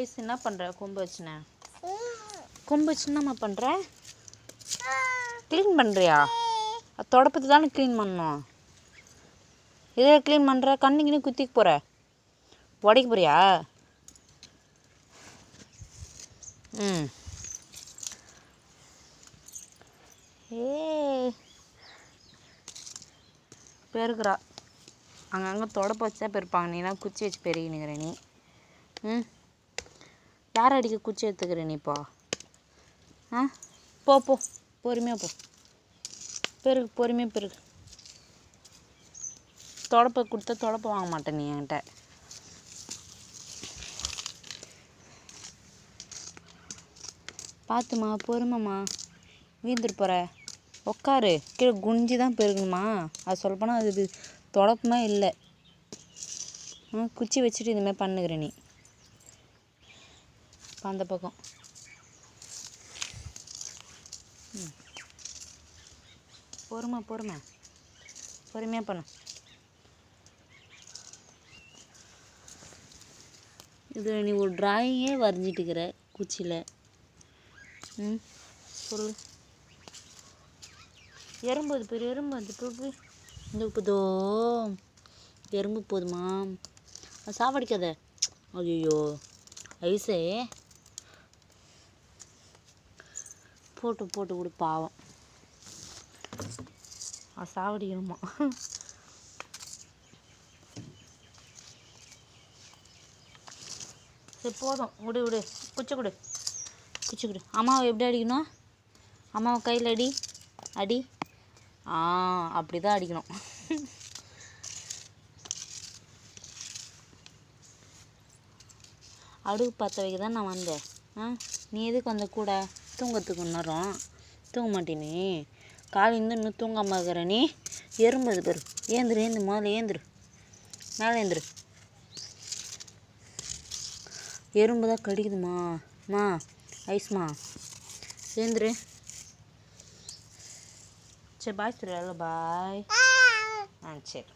Ice என்ன பண்ணுற கொம்பு வச்சுன. கொம்பு வச்சு என்னம்மா பண்ணுற க்ளீன் பண்ணுறியா தொடப்பத்து தானே க்ளீன் பண்ணணும். இதே க்ளீன் பண்ணுற கண்ணுக்கினு குத்திக்க போகிற உடைக்க போறியா? ம். ஏ. பெருக்குறா. அங்கங்கே தொடப்ப வச்சா பெருப்பாங்க. நீனா குச்சி வச்சு பெருகினுக்கிற நீ. ம். யார் அடிக்க குச்சி எடுத்துக்கிற நீ இப்போ ஆ? போ போ. பொறுமையாக போ. பெருகு பொறுமையாக பெருகு. தொடப்பை கொடுத்தா தொடப்பை வாங்க மாட்டேன் நீ என்கிட்ட. பார்த்துமா பொறுமைம்மா. வீந்துட்டு போகிற உக்காரு. கீழே குனிஞ்சு தான் பெருகணுமா அது சொல்லப்போனால் அது இது தொடப்பமே இல்லை. ஆ குச்சி வச்சுட்டு இதுமாதிரி பண்ணுகிற நீ. அந்த பக்கம். ம். பொறுமை பொறுமை. பொறுமையாக பண்ணு. இது நீ ஒரு டிராயிங்கே வரைஞ்சிட்டு இருக்கிற குச்சியில். ம் சொல்லு. எறும்பு அது பெரிய எறும்பு அது போய். இந்த போதோ எறும்பு போதுமா? சாவடிக்காத. ஐயோ ஐஸே போட்டு போட்டு கொடு பாவம். சாவடிக்கணுமா? சரி போதும். விடு விடு. குச்சி கொடு. குச்சி கொடு. அம்மாவை எப்படி அடிக்கணும்? அம்மாவை கையில் அடி. அடி. ஆ அப்படி தான் அடிக்கணும். அடுப்பு பற்ற வைக்க தான் நான் வந்தேன். ஆ நீ எதுக்கு வந்த கூட? தூங்கத்துக்கு நேரம் தூங்க மாட்டேனே காலையிலேருந்து இன்னும் தூங்காமல் இருக்கிற நீ. எறும்பு பேர். ஏந்திரு ஏந்து முதல்ல ஏந்திரு. மேலே ஏந்திரு. எறும்பு தான் கடிக்குதுமா? மா ஐஸ்மா ஏந்திரு. சரி பாய் சொல்ல பாய் ஆ சரி.